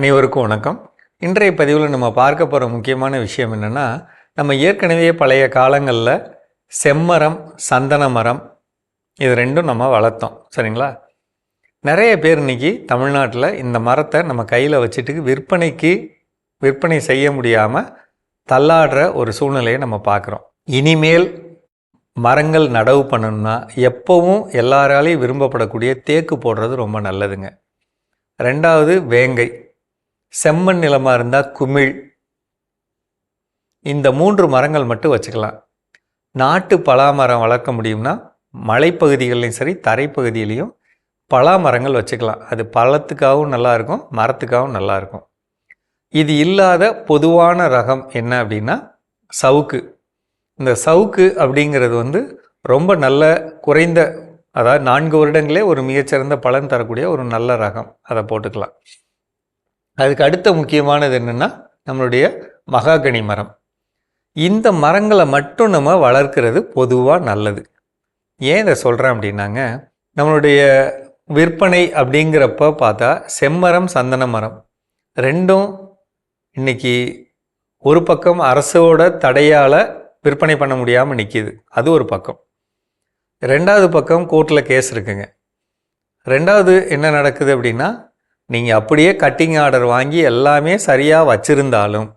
அனைவருக்கும் வணக்கம். இன்றைய பதிவில் நம்ம பார்க்க போகிற முக்கியமான விஷயம் என்னென்னா நம்ம ஏற்கனவே பழைய காலங்களில் செம்மரம் சந்தன மரம் இது ரெண்டும் நம்ம வளர்த்தோம். சரிங்களா? நிறைய பேர் இன்னைக்கு தமிழ்நாட்டில் இந்த மரத்தை நம்ம கையில் வச்சுட்டு விற்பனைக்கு விற்பனை செய்ய முடியாமல் தள்ளாடுற ஒரு சூழ்நிலையை நம்ம பார்க்குறோம். இனிமேல் மரங்கள் நடவு பண்ணணும்னா எப்போவும் எல்லாராலையும் விரும்பப்படக்கூடிய தேக்கு போடுறது ரொம்ப நல்லதுங்க. ரெண்டாவது வேங்கை. செம்மண் நிலமாக இருந்தால் குமிழ். இந்த மூன்று மரங்கள் மட்டும் வச்சுக்கலாம். நாட்டு பலா மரம் வளர்க்க முடியும்னா மலைப்பகுதிகள்லையும் சரி தரைப்பகுதியிலையும் பலா மரங்கள் வச்சுக்கலாம். அது பழத்துக்காகவும் நல்லா இருக்கும் மரத்துக்காகவும் நல்லா இருக்கும். இது இல்லாத பொதுவான ரகம் என்ன அப்படின்னா சவுக்கு. இந்த சவுக்கு அப்படிங்கிறது வந்து ரொம்ப நல்ல குறைந்த அதாவது நான்கு வருடங்களே ஒரு மிகச்சிறந்த பலன் தரக்கூடிய ஒரு நல்ல ரகம். அதை போட்டுக்கலாம். அதுக்கு அடுத்த முக்கியமானது என்னென்னா நம்மளுடைய மகாகனி மரம். இந்த மரங்களை மட்டும் நம்ம வளர்க்கிறது பொதுவாக நல்லது. ஏன் இதை சொல்கிறேன் அப்படின்னாங்க நம்மளுடைய விற்பனை அப்படிங்கிறப்ப பார்த்தா செம்மரம் சந்தன மரம் ரெண்டும் இன்றைக்கி ஒரு பக்கம் அரசோட தடையால் விற்பனை பண்ண முடியாமல் நிற்கிது அது ஒரு பக்கம். ரெண்டாவது பக்கம் கோர்ட்டில் கேஸ் இருக்குங்க. ரெண்டாவது என்ன நடக்குது அப்படின்னா நீங்கள் அப்படியே கட்டிங் ஆர்டர் வாங்கி எல்லாமே சரியாக வச்சுருந்தாலும்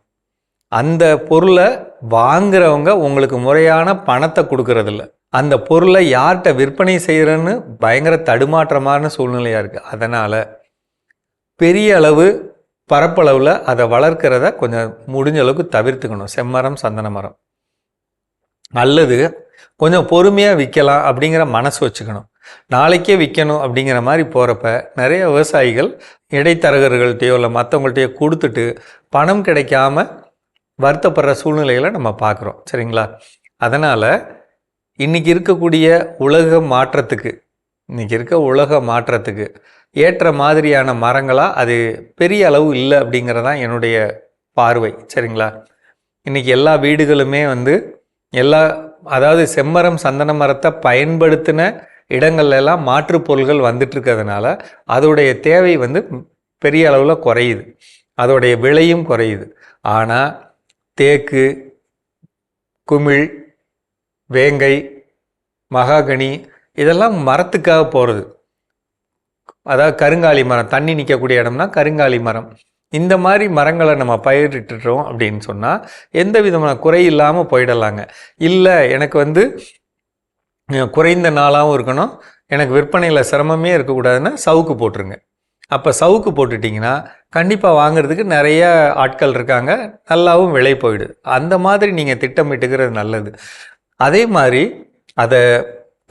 அந்த பொருளை வாங்குறவங்க உங்களுக்கு முறையான பணத்தை கொடுக்கறதில்ல. அந்த பொருளை யார்கிட்ட விற்பனை செய்கிறேன்னு பயங்கர தடுமாற்றமான சூழ்நிலையாக இருக்குது அதனால் பெரிய அளவு பரப்பளவில் அதை வளர்க்கிறத கொஞ்சம் முடிஞ்ச அளவுக்கு தவிர்த்துக்கணும். செம்மரம் சந்தன மரம். அல்லது கொஞ்சம் பொறுமையாக விற்கலாம் அப்படிங்கிற மனசு வச்சுக்கணும். நாளைக்கே விற்கணும் அப்படிங்கிற மாதிரி போகிறப்ப நிறைய விவசாயிகள் இடைத்தரகர்கள்ட்டையோ இல்லை மற்றவங்கள்ட்டையோ கொடுத்துட்டு பணம் கிடைக்காம வருத்தப்படுற சூழ்நிலைகளை நம்ம பார்க்குறோம். சரிங்களா? அதனால் இன்றைக்கி இருக்கக்கூடிய உலக மாற்றத்துக்கு இன்றைக்கி இருக்க உலக மாற்றத்துக்கு ஏற்ற மாதிரியான மரங்களாக அது பெரிய அளவு இல்லை அப்படிங்கிறதான் என்னுடைய பார்வை. சரிங்களா? இன்றைக்கி எல்லா வீடுகளுமே வந்து எல்லா அதாவது செம்மரம் சந்தன மரத்தை பயன்படுத்தின இடங்கள்லாம் மாற்றுப் பொருள்கள் வந்துட்டு இருக்கிறதுனால அதோடைய தேவை வந்து பெரிய அளவில் குறையுது. அதோடைய விலையும் குறையுது. ஆனால் தேக்கு குமிழ் வேங்கை மகாகனி இதெல்லாம் மரத்துக்காக போகிறது அதாவது கருங்காலி மரம் தண்ணி நிற்கக்கூடிய இடம்னா கருங்காலி மரம். இந்த மாதிரி மரங்களை நம்ம பயிரிட்டுட்டோம் அப்படின்னு சொன்னால் எந்த விதமான குறை இல்லாமல் போயிடலாங்க. இல்லை எனக்கு வந்து குறைந்த நாளாகவும் இருக்கணும். எனக்கு விற்பனையில் சிரமமே இருக்கக்கூடாதுன்னா சவுக்கு போட்டுருங்க. அப்போ சவுக்கு போட்டுட்டிங்கன்னா கண்டிப்பாக வாங்குறதுக்கு நிறைய ஆட்கள் இருக்காங்க. நல்லாவும் விலை போயிடுது அந்த மாதிரி நீங்கள் திட்டமிட்டுக்கிறது நல்லது. அதே மாதிரி அதை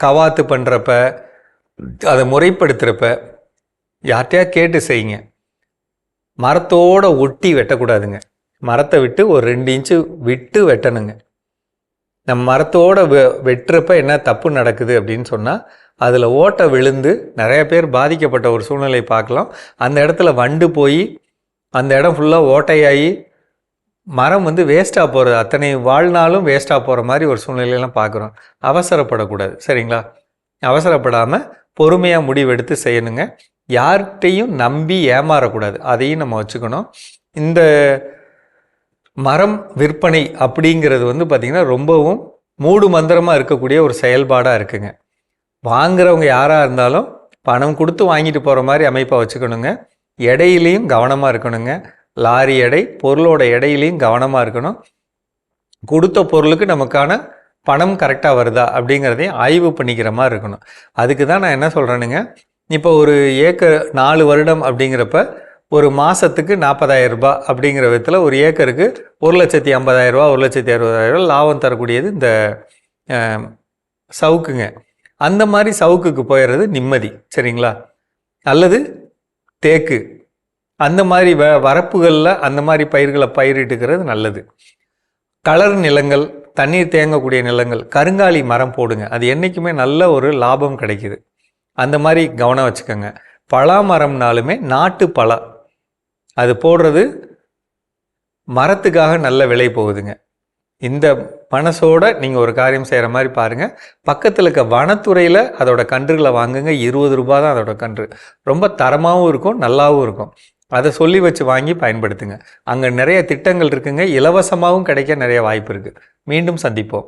கவாத்து பண்ணுறப்ப அதை முறைப்படுத்துகிறப்ப யார்கிட்டயா கேட்டு செய்யுங்க. மரத்தோட ஒட்டி வெட்டக்கூடாதுங்க. மரத்தை விட்டு ஒரு ரெண்டு இன்ச்சு விட்டு வெட்டணுங்க. நம்ம மரத்தோட வெ வெட்டுறப்ப என்ன தப்பு நடக்குது அப்படின்னு சொன்னால் அதில் ஓட்டை விழுந்து நிறைய பேர் பாதிக்கப்பட்ட ஒரு சூழ்நிலை பார்க்கலாம். அந்த இடத்துல வண்டு போய் அந்த இடம் ஃபுல்லாக ஓட்டையாகி மரம் வந்து வேஸ்ட்டாக போகிறது அத்தனை வாழ்நாளும் வேஸ்ட்டாக போகிற மாதிரி ஒரு சூழ்நிலையெல்லாம் பார்க்குறோம். அவசரப்படக்கூடாது சரிங்களா? அவசரப்படாமல் பொறுமையாக முடிவெடுத்து செய்யணுங்க. யார்கிட்டையும் நம்பி ஏமாறக்கூடாது. அதையும் நம்ம வச்சுக்கணும். இந்த மரம் விற்பனை அப்படிங்கிறது வந்து பார்த்திங்கன்னா ரொம்பவும் மூடு மந்திரமாக இருக்கக்கூடிய ஒரு செயல்பாடாக இருக்குங்க. வாங்குறவங்க யாராக இருந்தாலும் பணம் கொடுத்து வாங்கிட்டு போகிற மாதிரி அமைப்பை வச்சுக்கணுங்க. எடையிலையும் கவனமாக இருக்கணுங்க. லாரி எடை பொருளோட எடையிலையும் கவனமாக இருக்கணும். கொடுத்த பொருளுக்கு நமக்கான பணம் கரெக்டாக வருதா அப்படிங்கிறதையும் ஆய்வு பண்ணிக்கிற மாதிரி இருக்கணும். அதுக்கு தான் நான் என்ன சொல்கிறேனுங்க இப்போ ஒரு ஏக்கர் நாலு வருடம் அப்படிங்கிறப்ப ஒரு மாதத்துக்கு நாற்பதாயிரம் ரூபாய் அப்படிங்கிற விதத்தில் ஒரு ஏக்கருக்கு ஒரு லட்சத்தி ஐம்பதாயிரம் ரூபா ஒரு லட்சத்தி அறுபதாயிரம் ரூபா லாபம் தரக்கூடியது இந்த சவுக்குங்க. அந்த மாதிரி சவுக்குக்கு போயிடுறது நிம்மதி சரிங்களா? அல்லது தேக்கு. அந்த மாதிரி வ வரப்புகளில் அந்த மாதிரி பயிர்களை பயிரிட்டுக்கிறது நல்லது. கலர் நிலங்கள் தண்ணீர் தேங்கக்கூடிய நிலங்கள் கருங்காலி மரம் போடுங்க. அது என்றைக்குமே நல்ல ஒரு லாபம் கிடைக்குது. அந்த மாதிரி கவனம் வச்சுக்கோங்க. பலா மரம்னாலுமே நாட்டு பழம் அது போடுறது மரத்துக்காக நல்ல விலை போகுதுங்க. இந்த மனசோட நீங்கள் ஒரு காரியம் செய்கிற மாதிரி பாருங்கள் பக்கத்தில் இருக்க வனத்துறையில் அதோட கன்றுகளை வாங்குங்க. இருபது ரூபா தான் அதோட கன்று. ரொம்ப தரமாகவும் இருக்கும் நல்லாவும் இருக்கும். அதை சொல்லி வச்சு வாங்கி பயன்படுத்துங்க. அங்கே நிறைய திட்டங்கள் இருக்குங்க. இலவசமாகவும் கிடைக்க நிறைய வாய்ப்பு இருக்குது மீண்டும் சந்திப்போம்.